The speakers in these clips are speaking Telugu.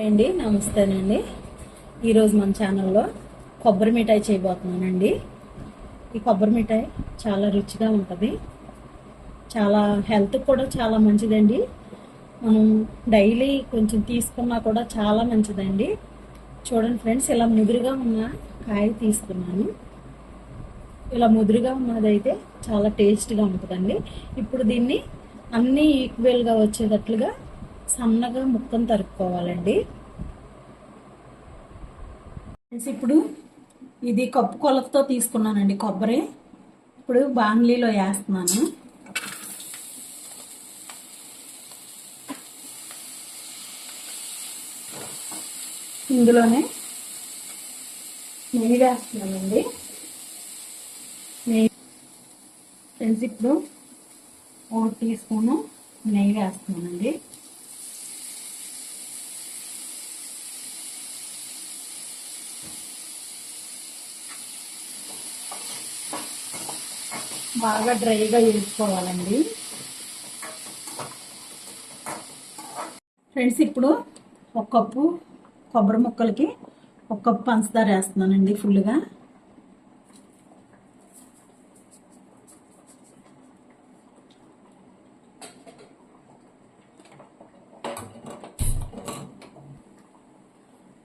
అండి నమస్తేనండి. ఈరోజు మన ఛానల్లో కొబ్బరి మిఠాయి చేయబోతున్నానండి. ఈ కొబ్బరి మిఠాయి చాలా రుచిగా ఉంటుంది. చాలా హెల్త్ కూడా చాలా మంచిదండి. మనం డైలీ కొంచెం తీసుకున్నా కూడా చాలా మంచిదండి. చూడండి ఫ్రెండ్స్ ఇలా ముదురుగా ఉన్న కాయ తీసుకున్నాను. ఇలా ముదురుగా ఉన్నదైతే చాలా టేస్ట్గా ఉంటుందండి. ఇప్పుడు దీన్ని అన్నీ ఈక్వల్గా వచ్చేటట్లుగా సన్నగా ముక్కను తరుపుకోవాలండి ఫ్రెండ్స్ ఇప్పుడు ఇది కప్పు కొలతతో తీసుకున్నానండి కొబ్బరి. ఇప్పుడు బాంగ్లీలో వేస్తున్నాను. ఇందులోనే నెయ్యి వేస్తున్నానండి. నెయ్యి ఫ్రెండ్స్ ఇప్పుడు ఒక టీ స్పూను నెయ్యి వేస్తున్నానండి. బాగా డ్రైగా వేసుకోవాలండి ఫ్రెండ్స్ ఇప్పుడు ఒక కప్పు కొబ్బరి ముక్కలకి ఒక కప్పు పంచదార వేస్తున్నానండి ఫుల్గా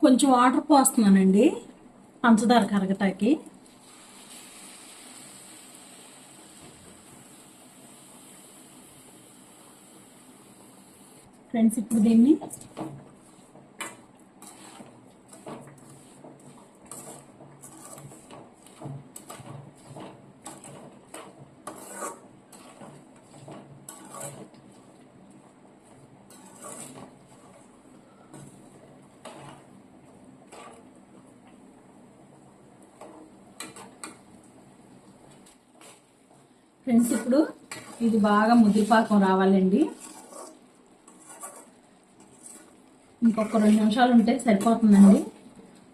కొంచెం వాటర్ పోస్తున్నానండి పంచదార కరగటాకి ఫ్రెండ్స్ ఇప్పుడు దీన్ని ఫ్రెండ్స్ ఇప్పుడు ఇది బాగా ముదిరిపాకం రావాలండి. ఇంకొక రెండు నిమిషాలు ఉంటే సరిపోతుందండి.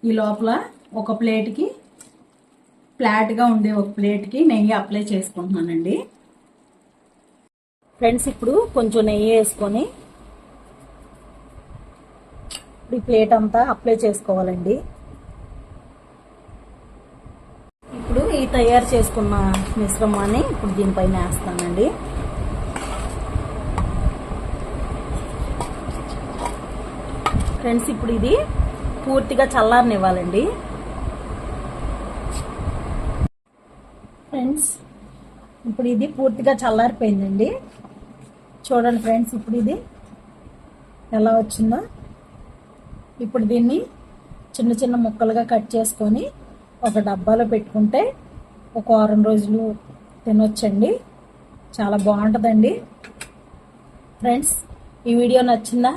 ఈ లోపల ఒక ప్లేట్కి ఫ్లాట్గా ఉండే ఒక ప్లేట్కి నెయ్యి అప్లై చేసుకుంటున్నానండి. ఫ్రెండ్స్ ఇప్పుడు కొంచెం నెయ్యి వేసుకొని ఈ ప్లేట్ అంతా అప్లై చేసుకోవాలండి. ఇప్పుడు ఈ తయారు చేసుకున్న మిశ్రమాన్ని ఇప్పుడు దీనిపైన వేస్తానండి. ఫ్రెండ్స్ ఇప్పుడు ఇది పూర్తిగా చల్లారనివ్వాలండి. ఫ్రెండ్స్ ఇప్పుడు ఇది పూర్తిగా చల్లారిపోయిందండి. చూడండి ఫ్రెండ్స్ ఇప్పుడు ఇది ఎలా వచ్చిందో. ఇప్పుడు దీన్ని చిన్న చిన్న ముక్కలుగా కట్ చేసుకొని ఒక డబ్బాలో పెట్టుకుంటే ఒక వారం రోజులు తినొచ్చండి. చాలా బాగుంటుందండి. ఫ్రెండ్స్ ఈ వీడియో నచ్చిందా?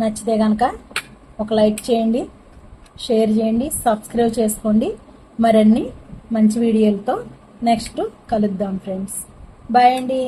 నచ్చితే కనుక ఒక లైక్ చేయండి షేర్ చేయండి సబ్స్క్రైబ్ చేసుకోండి. మరిన్ని మంచి వీడియోలతో నెక్స్ట్ కలుద్దాం ఫ్రెండ్స్. బాయ్ అండి.